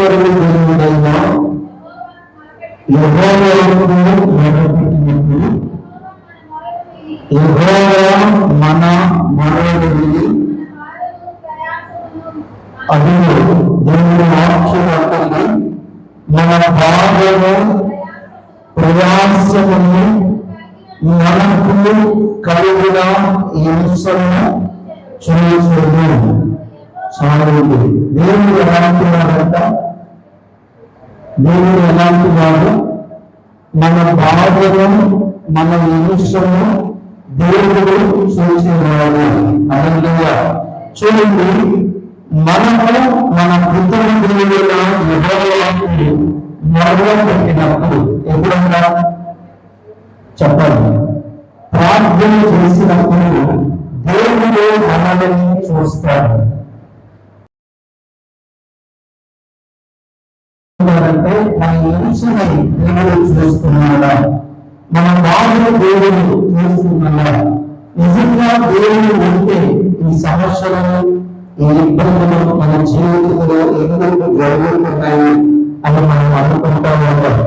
ఇద్దరు దేవుడైన యెహోవాకు మొరపెట్టినప్పుడు యెహోవా మన మనవిని అదిగో దేవుని వాక్యం అంటుంది మన బాధను ప్రయాసమును మనకు కలిగిన హింసను చూసుకుని సాగుతుంది దేవుడు ఎలాంటి వాడంట దేవుడు ఎలాంటి వాడు? మన బాధను మన హింసను దేవుడు చూసేవాడు అనగా చూడండి మనము మన కృతజ్ఞులైన విభాగానికి మొదలు పెట్టినప్పుడు ఎప్పుడన్నా చెప్పండి. ప్రార్థన చేసినప్పుడు దేవుడు మనల్ని చూస్తాడు. అంటే మన హింసని దేవుడు చూస్తున్నాడా? మన బాధను దేవుడు చూస్తున్నాడా? నిజంగా దేవుడు ఉంటే ఈ సమస్యలను ఈ ఇబ్బందులు మన జీవితంలో ఎందుకు జరుగుతున్నాయి అని మనం అనుకుంటా ఉంటాం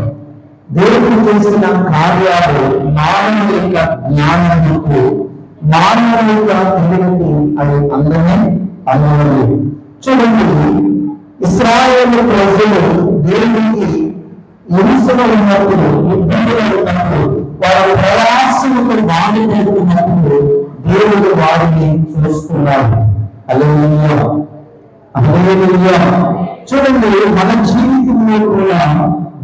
దేవుడు చేసిన కార్యాలు మానవ యొక్క జ్ఞానముకు మానవ యొక్క తెలివికి అది అందమే అందలేదు చూడండి ఇస్రాయేల్ ప్రజలు దేవునికి హింసలు ఉన్నప్పుడు ఇబ్బందులు ఉన్నప్పుడు వారి ప్రయాసముకు వాడి పెడుతున్నప్పుడు దేవుడు వారిని చూస్తున్నాడు. అలెలుయ్యా అలెలుయ్యా చూడండి మన జీవితంలో కూడా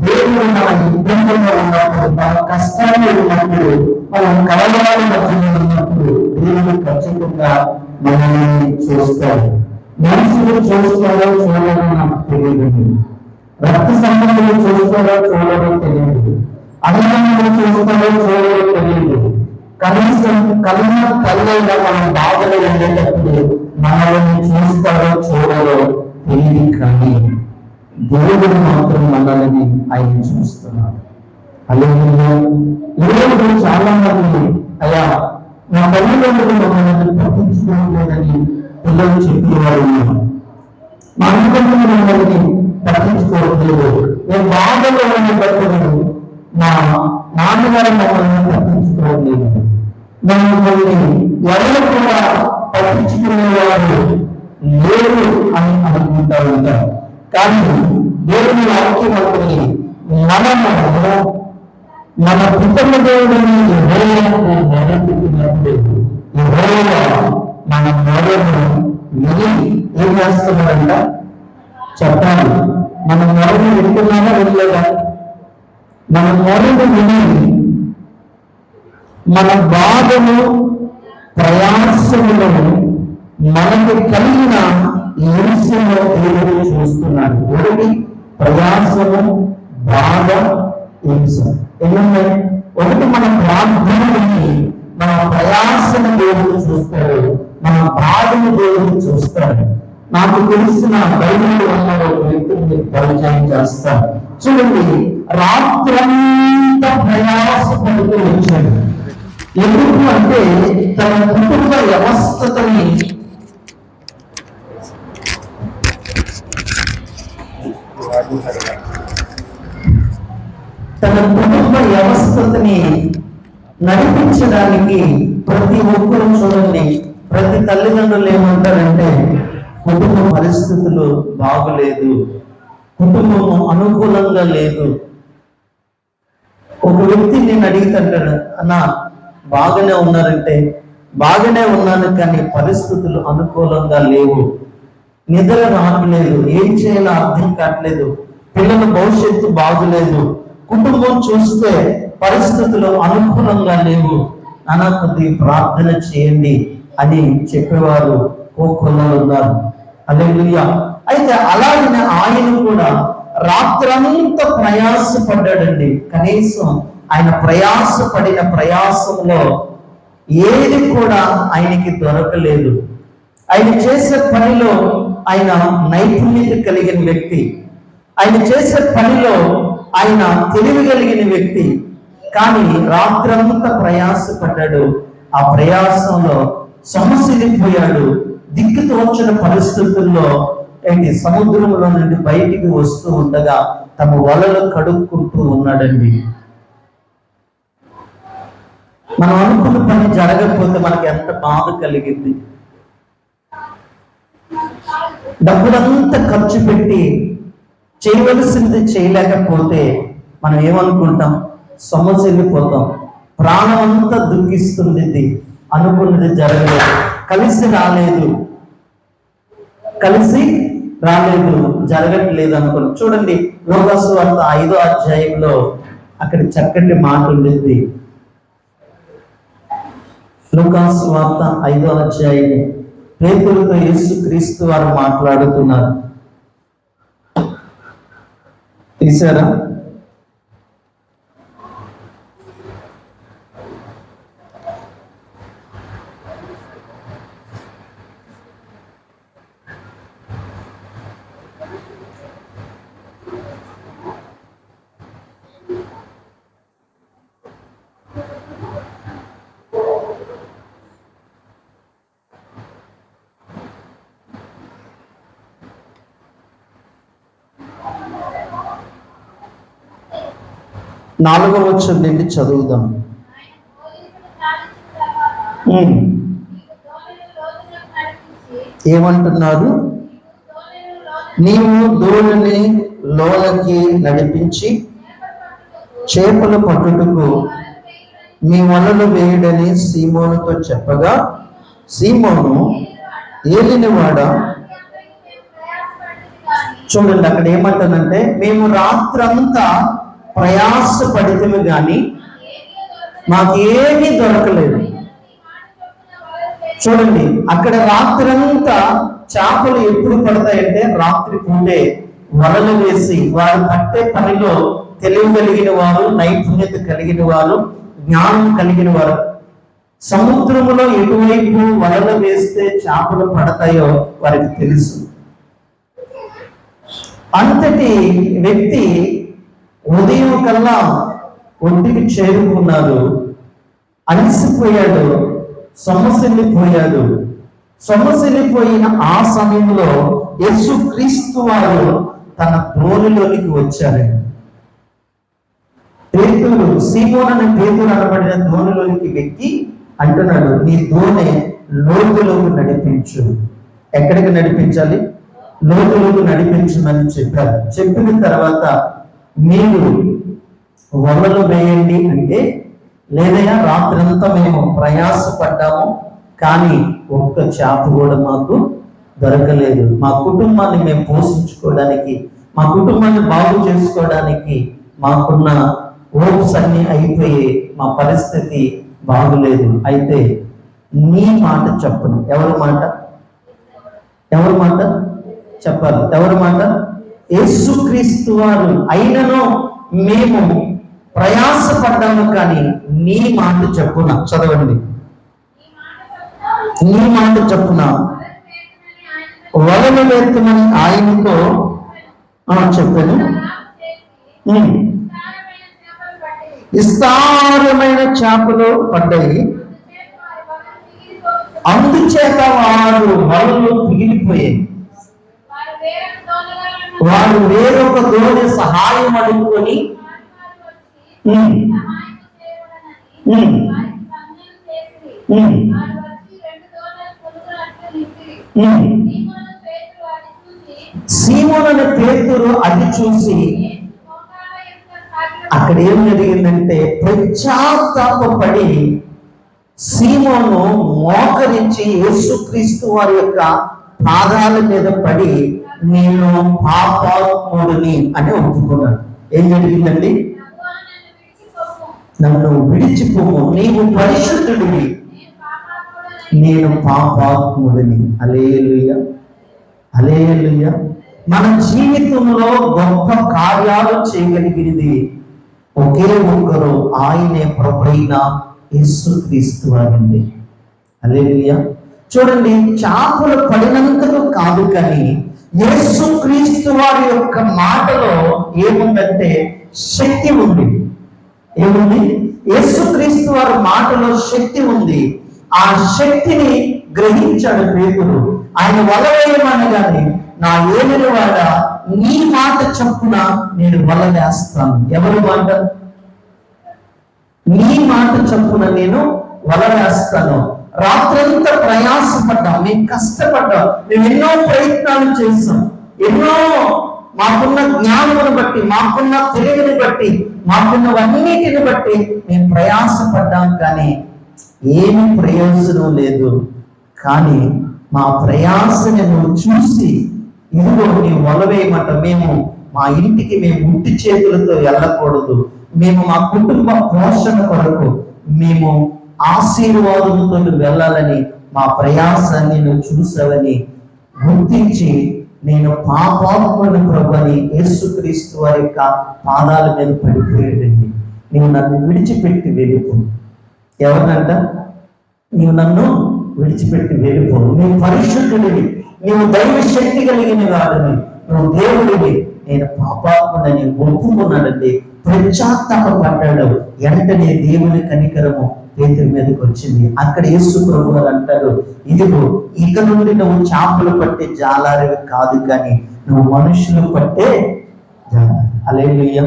దేవుడు మన ఇబ్బందుల్లో ఉన్నప్పుడు మన కష్టాల్లో ఉన్నప్పుడు మనం కలవరాల మధ్యలో ఉన్నప్పుడు దేవుడు ఖచ్చితంగా మనల్ని చూస్తాడు. మనుషులు చూస్తారో చూడరో నాకు తెలియదు. రక్త సంబంధం చూస్తారో చూడడం తెలియదు. అన్నదమ్ములు చూస్తారో చూడడం తెలియదు. కనీసం కలిగిన తల్లైన మనం బాధలు వెళ్ళేటప్పుడు మనల్ని చూస్తారో చూడరో తెలియదు కానీ దేవుడు మాత్రం మనల్ని ఆయన చూస్తున్నాడు. అలాగే ఈరోజు చాలా మంది అయ్యా నా తల్లిదండ్రులు మమ్మల్ని పట్టించుకోలేదని పిల్లలు చెప్పేవారు మా అనుకుంటున్న మనల్ని పట్టించుకోవట్లేదు. నేను బాధలో ఉన్నప్పుడు నా నాన్నగారు మమ్మల్ని పట్టించుకోవట్లేదు. మమ్మల్ని ఎవరు కూడా పట్టించుకునేవారు లేరు అని అనుకుంటా ఉంటారు కానీ దేవుని వాక్యం అనుకుని మనము మన కుటుంబ దేవుడిని ఎవరైనా మొరపెట్టినప్పుడు ఎవరైనా మన మొదలు విని ఏం చేస్తున్నారంట? చెప్పాలి. మన మొరను వింటున్నామా వినలేదా? మన మొరను విని మన బాధను ప్రయాసములను మనకు కలిగిన హింసను దేవుడు చూస్తున్నాడు. ఒకటి ప్రయాసము బాధ హింస. ఎందుకంటే ఒకటి మన ప్రార్థనని మన ప్రయాసను దేవుడు చూస్తాడు. మన బాధను దేవుడు చూస్తాడు. నాకు తెలిసిన బైబిల్ ఉన్న ఒక వ్యక్తిని పరిచయం చేస్తాను. చూడండి రాత్రంతా ప్రయాసపడుతూ వచ్చాడు. ఎందుకు అంటే తన కుటుంబ వ్యవస్థతని తన కుటుంబ వ్యవస్థని నడిపించడానికి ప్రతి ఒక్కరూ చూడండి ప్రతి తల్లిదండ్రులు ఏమంటారంటే కుటుంబ పరిస్థితులు బాగులేదు. కుటుంబం అనుకూలంగా లేదు. ఒక వ్యక్తి నేను అడిగితంటాడు అన్న బాగానే ఉన్నారంటే బాగానే ఉన్నాను కానీ పరిస్థితులు అనుకూలంగా లేవు. నిద్ర రావట్లేదు ఏం చేయాలో అర్థం కావట్లేదు. పిల్లల భవిష్యత్తు బాగులేదు. కుటుంబం చూస్తే పరిస్థితులు అనుకూలంగా లేవు. అన్న కొద్ది ప్రార్థన చేయండి అని చెప్పేవారు. కోకొల్లలు ఉన్నారు. అలెలుయ్య అయితే అలాగనే ఆయన కూడా రాత్రంతా ప్రయాసపడ్డాడండి. కనీసం ఆయన ప్రయాసపడిన ప్రయాసంలో ఏది కూడా ఆయనకి దొరకలేదు. ఆయన చేసే పనిలో ఆయన నైపుణ్యత కలిగిన వ్యక్తి. ఆయన చేసే పనిలో ఆయన తెలివి కలిగిన వ్యక్తి. కానీ రాత్రంతా ప్రయాసపడ్డాడు. ఆ ప్రయాసంలో సమస్యలిపోయాడు దిక్కు తోచిన పరిస్థితుల్లో ఏంటి? సముద్రంలో నుండి బయటికి వస్తూ ఉండగా తమ వలలు కడుక్కుంటూ ఉన్నాడండి. మనం అనుకున్న పని జరగకపోతే మనకి ఎంత బాధ కలిగింది. డబ్బులంతా ఖర్చు పెట్టి చేయవలసింది చేయలేకపోతే మనం ఏమనుకుంటాం? సొమ్మసిల్లిపోతాం ప్రాణం అంతా దుఃఖిస్తుంది అనుకున్నది జరగలేదు. కలిసి రాలేదు. కలిసి రాలేదు. జరగట్లేదు అనుకోండి చూడండి లోకసు వార్త ఐదో అధ్యాయంలో అక్కడ చక్కటి మాట ఉండింది. లోకాసు వార్త ఐదో అధ్యాయం. పేతులతో యేసు క్రీస్తు వారు మాట్లాడుతున్నారు. తీసారా? నాలుగవ వచ్చం నుండి చదువుదాం. ఏమంటున్నారు? నీవు దోణిని లోలకి నడిపించి చేపలు పట్టుటకు మీ వలలు వేయడని సీమోనుతో చెప్పగా సీమోను ఏలినవాడ చూడండి అక్కడ ఏమంటానంటే మేము రాత్రంతా ప్రయాసపడితేమి కానీ మాకేమీ దొరకలేదు. చూడండి అక్కడ రాత్రంతా చేపలు ఎప్పుడు పడతాయంటే రాత్రి పూటే వలలు వేసి వారు పట్టే పనిలో తెలివి కలిగిన వారు నైపుణ్యత కలిగిన వారు జ్ఞానం కలిగిన వారు. సముద్రములో ఎటువైపు వలలు వేస్తే చేపలు పడతాయో వారికి తెలుసు. అంతటి వ్యక్తి ఉదయం కల్లా ఒంటికి చేరుకున్నాడు. అలసిపోయాడు. సొమ్మసిల్లిపోయాడు. సొమ్మసిల్లిపోయిన ఆ సమయంలో యేసు క్రీస్తు వారు తన ధోనిలోనికి వచ్చారండి పేతులు సీమోన్ అనే పేతులు అనబడిన ధోనిలోనికి వెక్కి అంటున్నాడు నీ ధోని లోతులోకి నడిపించు. ఎక్కడికి నడిపించాలి? లోతులోకి నడిపించమని చెప్పారు చెప్పిన తర్వాత మీరు వలలు వేయండి అంటే లేదయ్యా రాత్రంతా మేము ప్రయాసపడ్డాము కానీ ఒక్క చేప కూడా మాకు దొరకలేదు. మా కుటుంబాన్ని మేము పోషించుకోవడానికి మా కుటుంబాన్ని బాగు చేసుకోవడానికి మాకున్న హోప్స్ అన్ని అయిపోయి మా పరిస్థితి బాగులేదు. అయితే నీ మాట చెప్పను. ఎవరి మాట? ఎవరి మాట? చెప్పాలి. ఎవరి మాట? యేసుక్రీస్తు వారు అయినను మేము ప్రయాసపడ్డాము కానీ నీ మాట చెప్పున. చదవండి. నీ మాట చెప్పున. వలలు వేత్తమని ఆయనతో చెప్పాను. విస్తారమైన చేపలు పడ్డాయి. అందుచేత వారు వలలు పిగిలిపోయాయి వారు వేరొక దోణి సహాయం అడుగుకొని ఉమ్, ఉమ్, సీమోనని పేతురు అది చూసి అక్కడ ఏం జరిగిందంటే పశ్చాత్తాపడి సీమోను మోకరించి యేసుక్రీస్తు వారి యొక్క పాదాల మీద పడి నేను పాపాత్ముడిని అని ఒప్పుకున్నాను. ఏం జరిగిందండి? నన్ను విడిచిపోము. నీవు పరిశుద్ధుడివి. నేను పాపాత్ముడిని. అలేలుయ అలేలుయ మన జీవితంలో గొప్ప కార్యాలు చేయగలిగినది ఒకే ఒక్కరు ఆయనే ప్రభైన యేసుక్రీస్తు వారండి. అలేలుయ చూడండి చేపలు పడినంతకు కాదు కానీ యేసు క్రీస్తు వారి యొక్క మాటలో ఏముందంటే శక్తి ఉంది. ఏముంది? యేసుక్రీస్తు వారి మాటలో శక్తి ఉంది. ఆ శక్తిని గ్రహించాడు పేతురు. ఆయన వల కానీ నా ఏలిన వాడ నీ మాట చప్పున నేను వలవేస్తాను. ఎవరు ఎవరి మాట? నీ మాట చప్పున నేను వలవేస్తాను. రాత్రంతా ప్రయాసపడ్డాం మేము కష్టపడ్డాం మేము ఎన్నో ప్రయత్నాలు చేసాం ఎన్నో మాకున్న జ్ఞానమును బట్టి మాకున్న తెలివిని బట్టి మాకున్నవన్నిటిని బట్టి మేము ప్రయాసపడ్డాం కానీ ఏమి ప్రయోజనం లేదు. కానీ మా ప్రయాసని నువ్వు చూసి ఇదిగో నీ మొలవేయమంట మేము మా ఇంటికి మేము ఉట్టి చేతులతో వెళ్ళకూడదు. మేము మా కుటుంబ పోషణ కొరకు మేము ఆశీర్వాదంతో వెళ్ళాలని మా ప్రయాసాన్ని నువ్వు చూసావని గుర్తించి నేను పాపాత్మను ప్రభుని యేసుక్రీస్తు వారి యొక్క పాదాల మీద పడిపోయాడండి. నీవు నన్ను విడిచిపెట్టి వెళ్ళిపో. ఎవరినంట? నీవు నన్ను విడిచిపెట్టి వెళ్ళిపో. నీవు పరిశుద్ధుడివి. నీవు దైవ శక్తి కలిగిన వాడిని నువ్వు దేవుడివి. నేను పాపాత్మని ఒప్పుకున్నాడండి పశ్చాత్తాపడ్డాడు వెంటనే దేవుని కనికరము పేతురి మీదకి వచ్చింది. అక్కడ యేసు ప్రభు గారు అంటారు ఇదిగో ఇక నుండి నువ్వు చేపలు పట్టే జాలారివి కాదు కానీ నువ్వు మనుషులు పట్టే జాలారి. అలేలుయ్య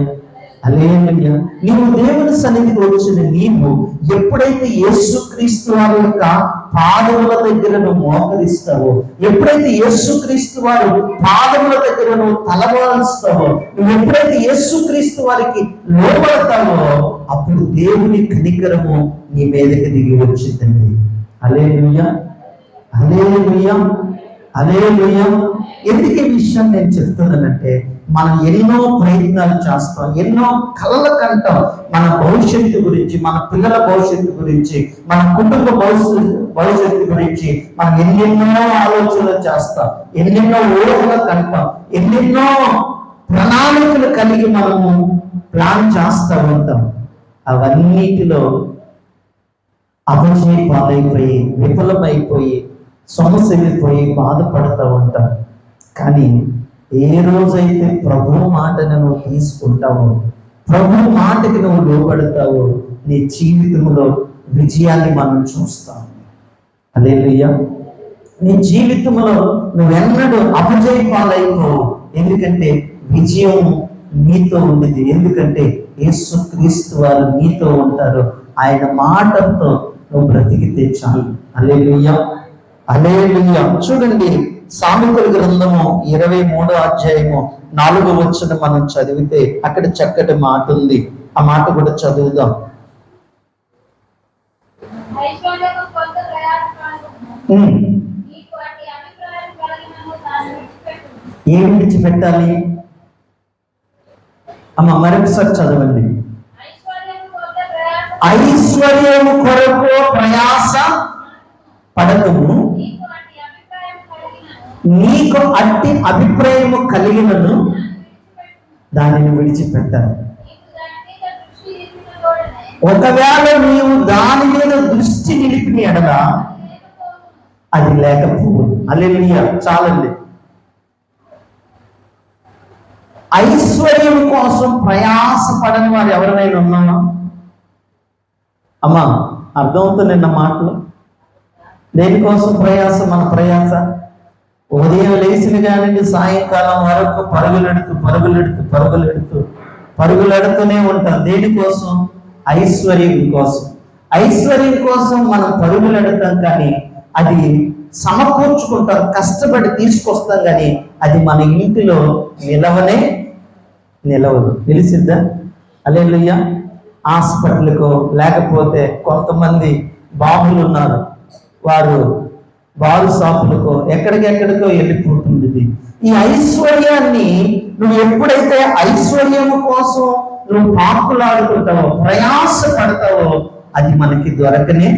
అలేలుయ్య నీవు దేవుని సన్నిధికి వచ్చిన నీవు. ఎప్పుడైతే యేసుక్రీస్తు వారి యొక్క పాదముల దగ్గరను మోకరిస్తావో? ఎప్పుడైతే యేసుక్రీస్తు వారు పాదముల దగ్గరను తలవాల్స్తావో నువ్వు ఎప్పుడైతే యేసుక్రీస్తు వారికి లోపడతావో అప్పుడు దేవుని కనికరము నీ మీదకి దిగి వచ్చిందండి. అలేలుయ్య అలేలుయ్య అలేలుయ్య ఎందుకు ఈ విషయం నేను చెప్తున్నానంటే మనం ఎన్నో ప్రయత్నాలు చేస్తాం ఎన్నో కళల కంటాం మన భవిష్యత్తు గురించి మన పిల్లల భవిష్యత్తు గురించి మన కుటుంబ భవిష్యత్తు భవిష్యత్తు గురించి మనం ఎన్నెన్నో ఆలోచనలు చేస్తాం ఎన్నెన్నో ఊహలు కంటాం ఎన్నెన్నో ప్రణాళికలు కలిగి మనము ప్లాన్ చేస్తూ ఉంటాం. అవన్నిటిలో అపజయ పాలైపోయి విఫలమైపోయి సొమసిల్లిపోయి బాధపడుతూ ఉంటాం. కానీ ఏ రోజైతే ప్రభు మాటను నువ్వు తీసుకుంటావో ప్రభు మాటకి నువ్వు లోబడతావో నీ జీవితంలో విజయాన్ని మనం చూస్తాం. అదే నీ జీవితంలో నువ్వెన్నడూ అపజయ పాలైపోవు ఎందుకంటే విజయం నీతో ఉండేది. ఎందుకంటే యేసు క్రీస్తు వారు నీతో ఉంటారు. ఆయన మాటతో నువ్వు బ్రతికితే చాలు. అలే అలే చూడండి సామెతల గ్రంథము ఇరవై మూడో అధ్యాయము నాలుగో వచ్చిన మనం చదివితే అక్కడ చక్కటి మాట ఉంది. ఆ మాట కూడా చదువుదాం. ఏం విడిచిపెట్టాలి? అమ్మ మరొకసారి చదవండి. ఐశ్వర్యము కొరకు ప్రయాస పడకము. నీకు అట్టి అభిప్రాయము కలిగినను దానిని విడిచిపెట్టాను. ఒకవేళ నీవు దాని మీద దృష్టి నిలిపిన ఎడలా అది లేకపోవు. అల్లెలియ చాలండి. ఐశ్వర్యం కోసం ప్రయాసపడని వారు ఎవరైనా ఉన్నామా అమ్మా అర్థమవుతుంది నిన్న మాటలు. దేనికోసం ప్రయాస? మన ప్రయాస? ఉదయం లేచిన కానిండి సాయంకాలం వరకు పరుగులెడుతూ పరుగులెడుతూ పరుగులెడుతూ పరుగులెడుతూనే ఉంటాం. దేనికోసం ఐశ్వర్యం కోసం. ఐశ్వర్యం కోసం మనం పరుగులెడతాం కానీ అది సమకూర్చుకుంటాం కష్టపడి తీసుకొస్తాం కానీ అది మన ఇంటిలో నిలవనే నిలవదు. తెలిసిద్దా అల్లెలుయ్య. హాస్పిటల్కు లేకపోతే కొంతమంది బాబులు ఉన్నారు వారు బారు షాపులకో ఎక్కడికెక్కడికో వెళ్ళిపోతుంది ఈ ఐశ్వర్యాన్ని నువ్వు ఎప్పుడైతే ఐశ్వర్యం కోసం నువ్వు పాకులాడుకుంటావో ప్రయాస పడతావో అది మనకి దొరకనే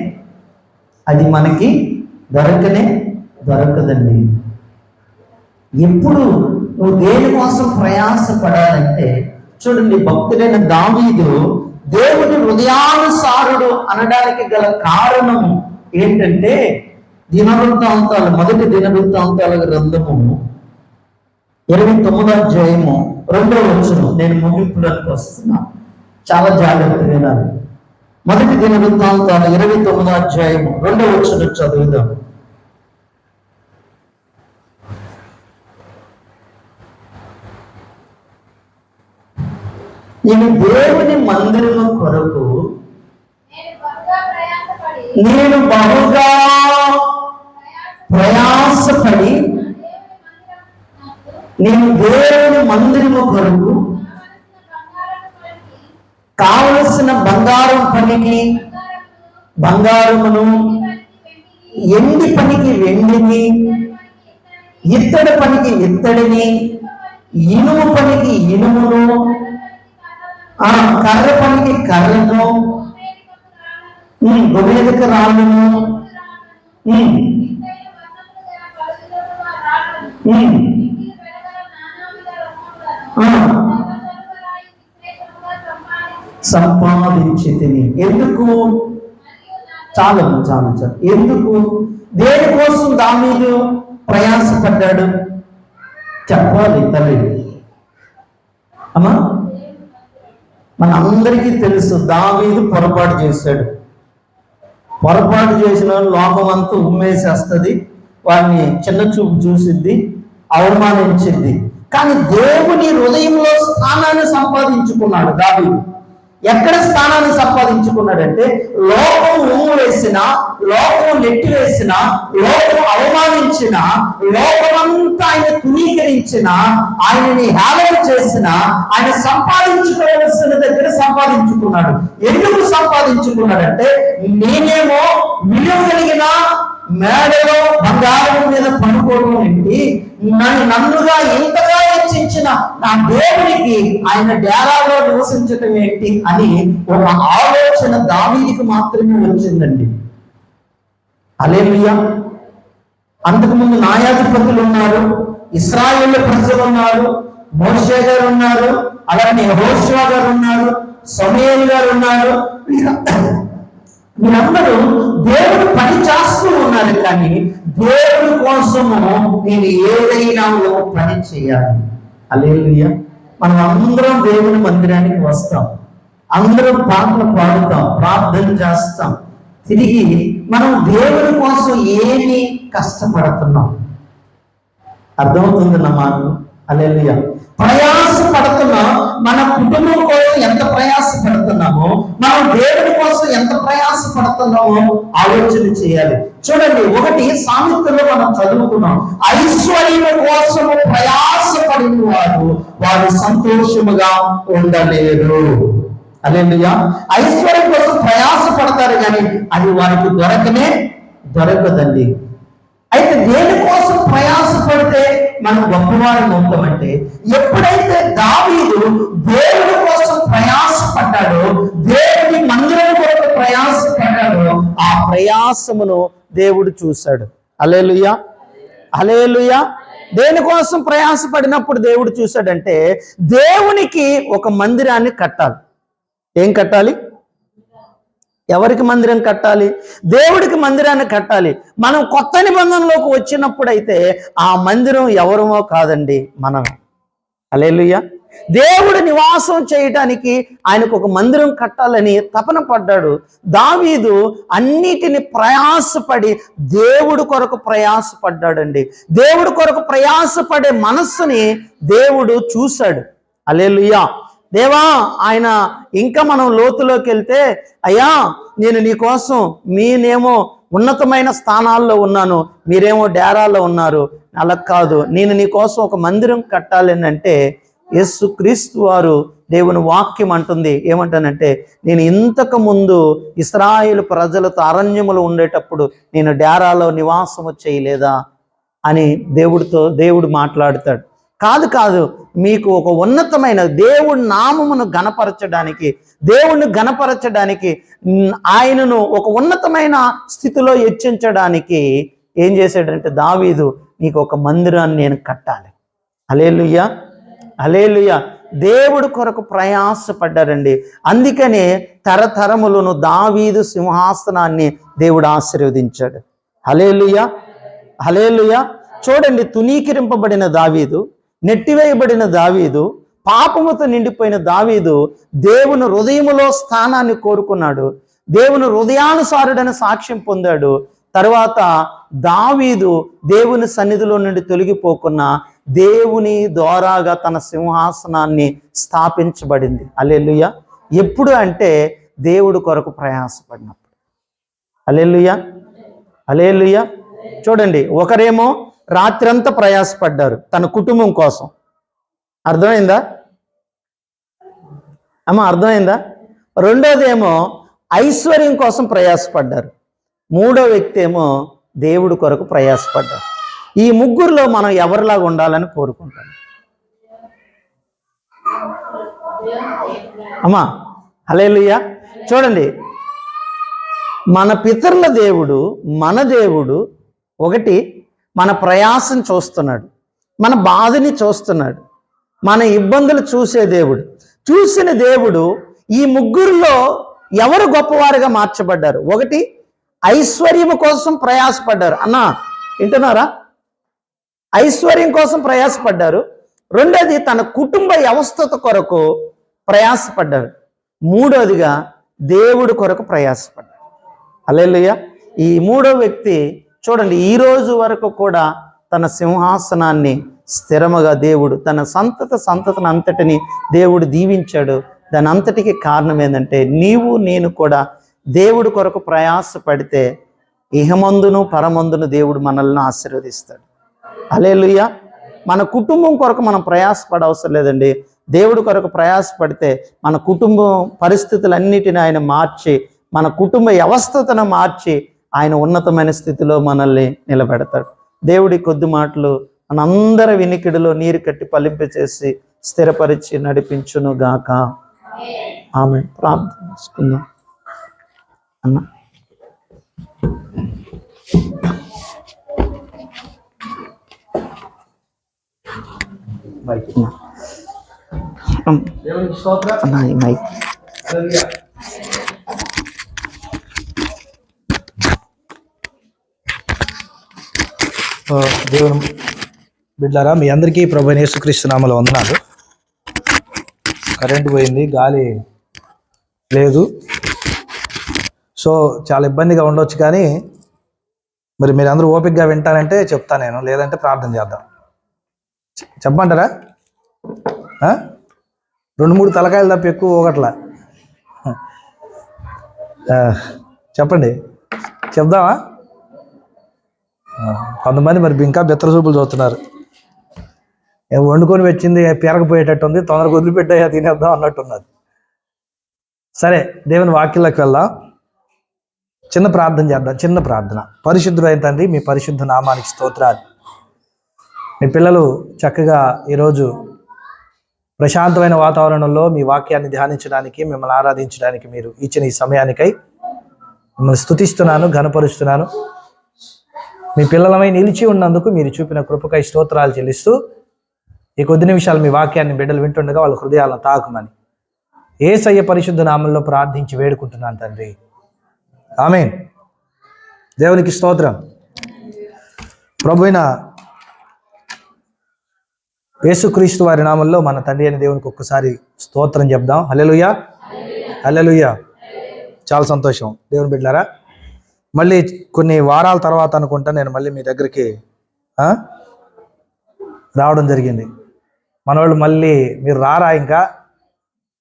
అది మనకి దొరకనే దొరకదండి. ఎప్పుడు నువ్వు దేనికోసం ప్రయాస పడాలంటే చూడండి భక్తుడైన దావీదు దేవుని హృదయానుసారుడు అనడానికి గల కారణం ఏంటంటే దినవృత్తాంతాలు మొదటి దినవృత్తాంతాల గ్రంథము ఇరవై తొమ్మిదో అధ్యాయము రెండో వచ్చిన నేను ముగింపులోకి వస్తున్నా. చాలా జాగ్రత్త వినాలి. మొదటి దిన వృత్తాంతాలు ఇరవై తొమ్మిదో అధ్యాయము రెండో వచ్చిన చదువుదాం. నేను దేవుని మందిరము కొరకు నేను బహుగా నేను దేవుని మందిరము కొరకు కావలసిన బంగారం పనికి పనికి బంగారమును ఎండి పనికి వెండిని ఇత్తడి పనికి ఇత్తడిని ఇనుము పనికి ఇనుమును ఆ కర్ర పనికి కర్రను ఉమ్, గొబేదక రాళ్ళను సంపాదించితిని. ఎందుకు? చాలు చాలు చాలు. ఎందుకు? దేనికోసం దామీదు ప్రయాసపడ్డాడు? చెప్పాలి తల్లి. అమ్మా మన అందరికీ తెలుసు దావీదు పొరపాటు చేశాడు. పొరపాటు చేసిన లోకం అంతా ఉమ్మేసేస్తుంది వాడిని చిన్న చూపు చూసిద్ది అవమానించింది కానీ దేవుని హృదయంలో స్థానాన్ని సంపాదించుకున్నాడు దావీదు. ఎక్కడ స్థానాన్ని సంపాదించుకున్నాడంటే లోకం ఊము వేసిన లోకం నెట్టి వేసిన లోకం అవమానించిన లోకమంతా ఆయన తునీకరించిన ఆయనని హేళన చేసిన ఆయన సంపాదించుకోవలసిన దగ్గర సంపాదించుకున్నాడు. ఎందుకు సంపాదించుకున్నాడంటే నేనేమో విలువ కలిగిన మేడలో బంగారం మీద పనుకోవడం ఏంటి నన్నుగా ఇంతగా హెచ్చించిన నా దేవునికి ఆయన డేరాలో నివసించటం ఏంటి అని ఒక ఆలోచన దావీదికి మాత్రమే వచ్చిందండి. అలేలుయ్యా అంతకుముందు న్యాయాధిపతులు ఉన్నారు ఇస్రాయేల్ ప్రజలు ఉన్నారు మోషే గారు ఉన్నారు అలానే హోషువా గారు ఉన్నారు సమయల్ గారు ఉన్నారు. మీరందరూ దేవుడు పని చేస్తూ ఉన్నారు కానీ దేవుడి కోసము నేను ఏదైనా ఒక పని చేయాలి. అలేలుయ్య మనం అందరం దేవుని మందిరానికి వస్తాం. అందరం పాటలు పాడుతాం ప్రార్థన చేస్తాం. తిరిగి మనం దేవుని కోసం ఏమి కష్టపడుతున్నాం. అర్థమవుతుంది నా మాటలు అలెలుయ ప్రయాస పడుతున్న మన కుటుంబం కోసం ఎంత ప్రయాస పడుతున్నామో మనం దేవుడి కోసం ఎంత ప్రయాస పడుతున్నామో ఆలోచన చేయాలి. చూడండి ఒకటి సామెతలో మనం చదువుకున్నాం ఐశ్వర్యం కోసము ప్రయాసపడిన వారు వారు సంతోషముగా ఉండలేరు అలెలుయ ఐశ్వర్యం కోసం ప్రయాస పడతారు కానీ అది వారికి దొరకనే దొరకదండి. అయితే దేనికోసం ప్రయాసపడితే మనం గొప్పవారం అవుతామంటే ఎప్పుడైతే దావీదు దేవుడి కోసం ప్రయాసపడ్డాడో దేవుడి మందిరం కొరకు ప్రయాసపడ్డాడో ఆ ప్రయాసమును దేవుడు చూశాడు. అలేలుయా అలేలుయా దేనికోసం ప్రయాసపడినప్పుడు దేవుడు చూశాడంటే దేవునికి ఒక మందిరాన్ని కట్టాలి. ఏం కట్టాలి? ఎవరికి మందిరం కట్టాలి? దేవుడికి మందిరాన్ని కట్టాలి. మనం కొత్త నిబంధనలోకి వచ్చినప్పుడైతే ఆ మందిరం ఎవరమో కాదండి మనం అలేలుయ్యా దేవుడు నివాసం చేయటానికి ఆయనకు ఒక మందిరం కట్టాలని తపన పడ్డాడు. దావీదు అన్నిటిని ప్రయాసపడి దేవుడు కొరకు ప్రయాసపడ్డాడండి. దేవుడు కొరకు ప్రయాసపడే మనస్సుని దేవుడు చూశాడు. అలేలుయ్యా దేవా ఆయన ఇంకా మనం లోతులోకి వెళ్తే అయ్యా నేను నీకోసం నేనేమో ఉన్నతమైన స్థానాల్లో ఉన్నాను మీరేమో డేరాల్లో ఉన్నారు. అలా కాదు నేను నీకోసం ఒక మందిరం కట్టాలని అంటే యేసు క్రీస్తు వారు దేవుని వాక్యం అంటుంది. ఏమంటానంటే నేను ఇంతకు ముందు ఇస్రాయేల్ ప్రజలతో అరణ్యములు ఉండేటప్పుడు నేను డేరాలో నివాసము చేయలేదా అని దేవుడితో దేవుడు మాట్లాడతాడు. కాదు కాదు మీకు ఒక ఉన్నతమైన దేవుడి నామమును గణపరచడానికి దేవుణ్ణి గణపరచడానికి ఆయనను ఒక ఉన్నతమైన స్థితిలో హెచ్చించడానికి ఏం చేశాడంటే దావీదు నీకు ఒక మందిరాన్ని నేను కట్టాలి. అలేలుయ్యా అలేలుయ దేవుడు కొరకు ప్రయాసపడ్డారండి. అందుకనే తరతరములను దావీదు సింహాసనాన్ని దేవుడు ఆశీర్వదించాడు. హలేలుయ హలేలుయ చూడండి తునీకరింపబడిన దావీదు నెట్టివేయబడిన దావీదు పాపముతో నిండిపోయిన దావీదు దేవుని హృదయములో స్థానాన్ని కోరుకున్నాడు. దేవుని హృదయానుసారుడని సాక్ష్యం పొందాడు. తర్వాత దావీదు దేవుని సన్నిధిలో నుండి తొలగిపోకున్న దేవుని ద్వారాగా తన సింహాసనాన్ని స్థాపించబడింది. అలెలుయ ఎప్పుడు అంటే దేవుడు కొరకు ప్రయాసపడినప్పుడు. అలెలుయ అలేలుయ చూడండి ఒకరేమో రాత్రంతా ప్రయాసపడ్డారు తన కుటుంబం కోసం. అర్థమైందా? అమ్మ అర్థమైందా? రెండోది ఏమో ఐశ్వర్యం కోసం ప్రయాసపడ్డారు. మూడో వ్యక్తి ఏమో దేవుడి కొరకు ప్రయాసపడ్డారు. ఈ ముగ్గురులో మనం ఎవరిలాగా ఉండాలని కోరుకుంటాం? అమ్మా హలేలుయ్యా చూడండి మన పితరుల దేవుడు మన దేవుడు ఒకటి మన ప్రయాసం చూస్తున్నాడు మన బాధని చూస్తున్నాడు మన ఇబ్బందులు చూసే దేవుడు. చూసిన దేవుడు ఈ ముగ్గురులో ఎవరు గొప్పవారుగా మార్చబడ్డారు? ఒకటి ఐశ్వర్యం కోసం ప్రయాసపడ్డారు. అన్నా వింటున్నారా? ఐశ్వర్యం కోసం ప్రయాసపడ్డారు. రెండోది తన కుటుంబ వ్యవస్థత కొరకు ప్రయాసపడ్డారు. మూడోదిగా దేవుడి కొరకు ప్రయాసపడ్డారు. అలెలుయ్య ఈ మూడో వ్యక్తి చూడండి ఈ రోజు వరకు కూడా తన సింహాసనాన్ని స్థిరముగా దేవుడు తన సంతత సంతతను అంతటిని దేవుడు దీవించాడు. దాని అంతటికి కారణం ఏంటంటే నీవు నేను కూడా దేవుడి కొరకు ప్రయాసపడితే ఇహమందును పరమందును దేవుడు మనల్ని ఆశీర్వదిస్తాడు. అలేలుయ్య మన కుటుంబం కొరకు మనం ప్రయాసపడ అవసరం లేదండి. దేవుడి కొరకు ప్రయాసపడితే మన కుటుంబం పరిస్థితులన్నిటిని ఆయన మార్చి మన కుటుంబ వ్యవస్థతను మార్చి ఆయన ఉన్నతమైన స్థితిలో మనల్ని నిలబెడతాడు. దేవుడి కొద్ది మాటలు మనందరి వినికిడిలో నీరు కట్టి పలింపచేసి స్థిరపరిచి నడిపించును గాక. ఆమె ప్రార్థన చేసుకుందాం. అన్న. దేవునికి మైక్. దేవుని బిడ్డారా మీ అందరికీ ప్రభు నేసుక్రీస్తునామలు వందనాలు. కరెంటు పోయింది గాలి లేదు. సో చాలా ఇబ్బందిగా ఉండొచ్చు కానీ మరి మీరు అందరూ ఓపికగా వింటానంటే చెప్తా నేను లేదంటే ప్రార్థన చేద్దాం. చెప్పమంటారా? రెండు మూడు తలకాయలు తప్ప ఎక్కువ ఒకట్లా చెప్పండి. చెప్దామా? కొంతమంది మరి ఇంకా బెత్తర చూపులు చూస్తున్నారు. వండుకొని వచ్చింది పెరగపోయేటట్టు ఉంది తొందరగా వదిలిపెట్టాయా తినేద్దాం అన్నట్టున్నారు. సరే దేవుని వాక్యంలోకి వెళ్దాం. చిన్న ప్రార్థన చేద్దాం చిన్న ప్రార్థన. పరిశుద్ధుడైన తండ్రి మీ పరిశుద్ధ నామానికి స్తోత్రాలు. మీ పిల్లలు చక్కగా ఈరోజు ప్రశాంతమైన వాతావరణంలో మీ వాక్యాన్ని ధ్యానించడానికి మిమ్మల్ని ఆరాధించడానికి మీరు ఇచ్చిన ఈ సమయానికై మిమ్మల్ని స్థుతిస్తున్నాను ఘనపరుస్తున్నాను. మీ పిల్లలమై నిలిచి ఉన్నందుకు మీరు చూపిన కృపకై స్తోత్రాలు చెల్లిస్తూ ఈ కొద్ది నిమిషాలు మీ వాక్యాన్ని బిడ్డలు వింటుండగా వాళ్ళ హృదయాలను తాకుమని ఏసయ్య పరిశుద్ధ నామంలో ప్రార్థించి వేడుకుంటున్నాను తండ్రి. ఆమె దేవునికి స్తోత్రం. ప్రభు యేసుక్రీస్తు వారి నామంలో మన తండ్రి అయిన దేవునికి ఒక్కసారి స్తోత్రం చెప్దాం. హలెలుయ హలెలుయ చాలా సంతోషం. దేవుని బిడ్డారా మళ్ళీ కొన్ని వారాల తర్వాత అనుకుంటా నేను మళ్ళీ మీ దగ్గరికి రావడం జరిగింది. మనవాళ్ళు మళ్ళీ మీరు రారా ఇంకా?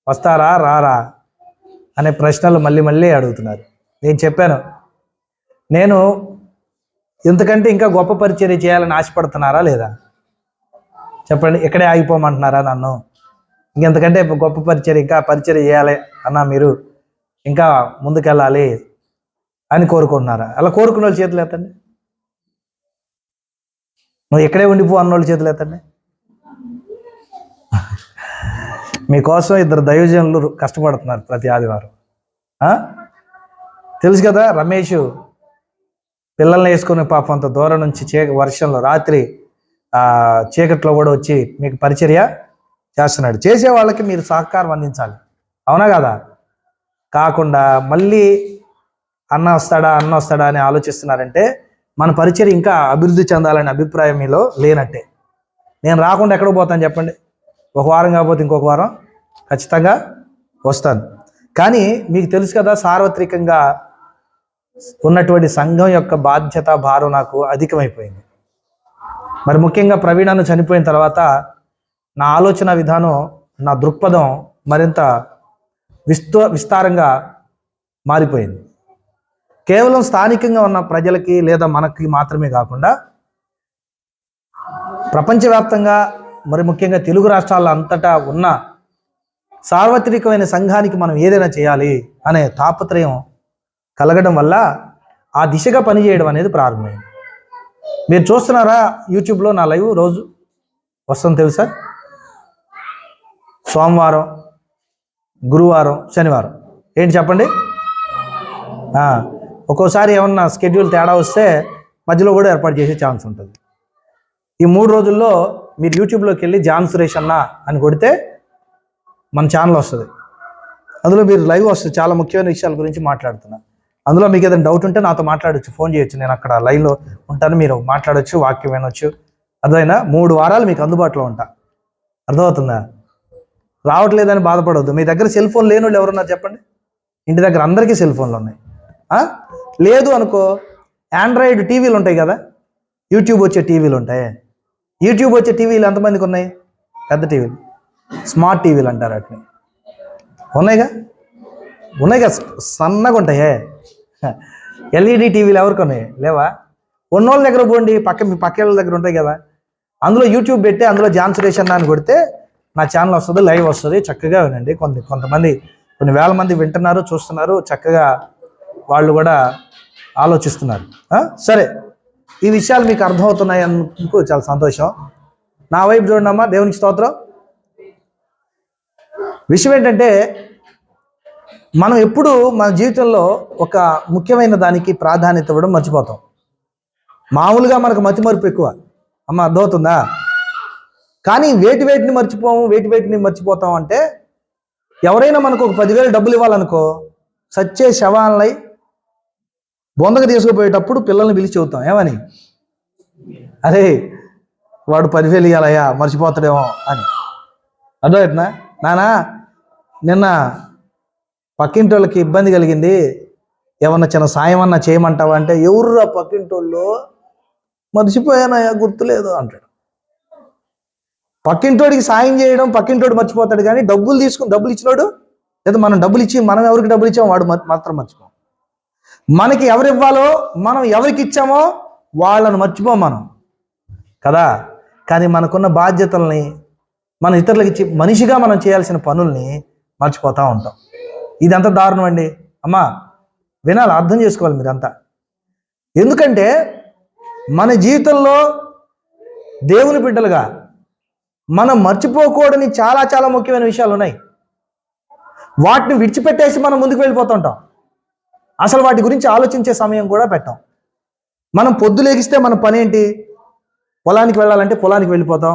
వస్తారా? రారా? అనే ప్రశ్నలు మళ్ళీ మళ్ళీ అడుగుతున్నారు. నేను చెప్పాను నేను ఇంతకంటే ఇంకా గొప్ప పరిచర్య చేయాలని ఆశపడుతున్నారా లేదా? చెప్పండి ఇక్కడే ఆగిపోమంటున్నారా నన్ను? ఇంకెంతకంటే గొప్ప పరిచయం ఇంకా పరిచయం చేయాలి అన్నా మీరు ఇంకా ముందుకెళ్ళాలి అని కోరుకుంటున్నారా? అలా కోరుకున్న వాళ్ళు చేతులు ఎత్తండి. నువ్వు ఇక్కడే ఉండిపో అన్న వాళ్ళ చేతులు ఎత్తండి. మీకోసం ఇద్దరు దైవజనులు కష్టపడుతున్నారు ప్రతి ఆదివారం. తెలుసు కదా రమేష్ పిల్లల్ని వేసుకుని పాపం అంత దూరం నుంచి చే వర్షంలో రాత్రి చీకట్లో కూడా వచ్చి మీకు పరిచర్య చేస్తున్నాడు. చేసే వాళ్ళకి మీరు సహకారం అందించాలి. అవునా కదా? కాకుండా మళ్ళీ అన్న వస్తాడా అన్న వస్తాడా అని ఆలోచిస్తున్నారంటే మన పరిచయం ఇంకా అభివృద్ధి చెందాలనే అభిప్రాయం మీలో లేనట్టే. నేను రాకుండా ఎక్కడికి పోతాను చెప్పండి? ఒక వారం కాకపోతే ఇంకొక వారం ఖచ్చితంగా వస్తాను. కానీ మీకు తెలుసు కదా సార్వత్రికంగా ఉన్నటువంటి సంఘం యొక్క బాధ్యత భారం నాకు అధికమైపోయింది. మరి ముఖ్యంగా ప్రవీణను చనిపోయిన తర్వాత నా ఆలోచన విధానం నా దృక్పథం మరింత విస్త విస్తారంగా మారిపోయింది. కేవలం స్థానికంగా ఉన్న ప్రజలకి లేదా మనకి మాత్రమే కాకుండా ప్రపంచవ్యాప్తంగా మరి ముఖ్యంగా తెలుగు రాష్ట్రాల అంతటా ఉన్న సార్వత్రికమైన సంఘానికి మనం ఏదైనా చేయాలి అనే తాపత్రయం కలగడం వల్ల ఆ దిశగా పనిచేయడం అనేది ప్రారంభమైంది. మీరు చూస్తున్నారా యూట్యూబ్లో నా లైవ్ రోజు? వస్తుంది తెలుసా? సోమవారం గురువారం శనివారం. ఏంటి చెప్పండి? ఒక్కోసారి ఏమన్నా స్కెడ్యూల్ తేడా వస్తే మధ్యలో కూడా ఏర్పాటు చేసే ఛాన్స్ ఉంటుంది. ఈ మూడు రోజుల్లో మీరు యూట్యూబ్లోకి వెళ్ళి జాన్ సురేష్ అన్న అని కొడితే మన ఛానల్ వస్తుంది. అందులో మీరు లైవ్ వస్తుంది. చాలా ముఖ్యమైన విషయాల గురించి మాట్లాడుతున్నా. అందులో మీకు ఏదైనా డౌట్ ఉంటే నాతో మాట్లాడొచ్చు ఫోన్ చేయొచ్చు. నేను అక్కడ లైవ్లో ఉంటాను మీరు మాట్లాడచ్చు వాక్యం వినొచ్చు. అర్థమైనా మూడు వారాలు మీకు అందుబాటులో ఉంటా. అర్థమవుతుందా? రావట్లేదని బాధపడవద్దు మీ దగ్గర సెల్ ఫోన్ లేని వాళ్ళు ఎవరున్నారు చెప్పండి? ఇంటి దగ్గర అందరికీ సెల్ ఫోన్లు ఉన్నాయి. లేదు అనుకో ఆండ్రాయిడ్ టీవీలు ఉంటాయి కదా? యూట్యూబ్ వచ్చే టీవీలు ఉంటాయి. యూట్యూబ్ వచ్చే టీవీలు ఎంతమందికి ఉన్నాయి? పెద్ద టీవీలు. స్మార్ట్ టీవీలు అంటారు వాటిని. ఉన్నాయిగా? ఉన్నాయిగా? సన్నగా ఉంటాయే ఎల్ఈడి టీవీలు ఎవరు కొన్నాయి లేవా? ఉన్నోళ్ళ దగ్గర పోండి పక్క మీ పక్కేళ్ళ దగ్గర ఉంటాయి కదా. అందులో యూట్యూబ్ పెట్టి అందులో జాన్ సురేష్ అని కొడితే నా ఛానల్ వస్తుంది లైవ్ వస్తుంది చక్కగా వినండి. కొంత కొంతమంది కొన్ని వేల మంది వింటున్నారు చూస్తున్నారు చక్కగా వాళ్ళు కూడా ఆలోచిస్తున్నారు. సరే ఈ విషయాలు మీకు అర్థమవుతున్నాయి అందుకు చాలా సంతోషం. నా వైపు చూడండమ్మా దేవునికి స్తోత్రం. విషయం ఏంటంటే మనం ఎప్పుడు మన జీవితంలో ఒక ముఖ్యమైన దానికి ప్రాధాన్యత ఇవ్వడం మర్చిపోతాం. మామూలుగా మనకు మతిమరుపు ఎక్కువ. అమ్మ అర్థమవుతుందా? కానీ వేటి వేటిని మర్చిపోము వేటి వేటిని మర్చిపోతాం అంటే ఎవరైనా మనకు ఒక పదివేలు డబ్బులు ఇవ్వాలనుకో సచ్చే శవాలై బొందకు తీసుకుపోయేటప్పుడు పిల్లల్ని పిలిచి చెబుతాం. ఏమని? అరే వాడు పదివేలు ఇవ్వాలయ్యా మర్చిపోతాడేమో అని. అర్థమవుతుందా? నానా నిన్న పక్కింటి వాళ్ళకి ఇబ్బంది కలిగింది. ఏమన్నా చిన్న సాయం అన్నా చేయమంటావా అంటే ఎవరురా పక్కింటోళ్ళు? మర్చిపోయానయ్యా గుర్తులేదు అంటాడు. పక్కింటోడికి సాయం చేయడం పక్కింటోడు మర్చిపోతాడు కానీ డబ్బులు తీసుకుని డబ్బులు ఇచ్చినోడు లేదా మనం డబ్బులు ఇచ్చి మనం ఎవరికి డబ్బులు ఇచ్చామో వాడు మాత్రం మర్చిపోం. మనకి ఎవరు ఇవ్వాలో మనం ఎవరికి ఇచ్చామో వాళ్ళను మర్చిపోం మనం. కదా? కానీ మనకున్న బాధ్యతల్ని మన ఇతరులకు ఇచ్చి మనిషిగా మనం చేయాల్సిన పనుల్ని మర్చిపోతూ ఉంటాం. ఇదంతా దారుణం అండి. అమ్మా వినాలి అర్థం చేసుకోవాలి మీరంతా. ఎందుకంటే మన జీవితంలో దేవుని బిడ్డలుగా మనం మర్చిపోకూడని చాలా చాలా ముఖ్యమైన విషయాలు ఉన్నాయి. వాటిని విడిచిపెట్టేసి మనం ముందుకు వెళ్ళిపోతుంటాం అసలు వాటి గురించి ఆలోచించే సమయం కూడా పెట్టాం. మనం పొద్దు లేగిస్తే మన పని ఏంటి పొలానికి వెళ్ళాలంటే పొలానికి వెళ్ళిపోతాం.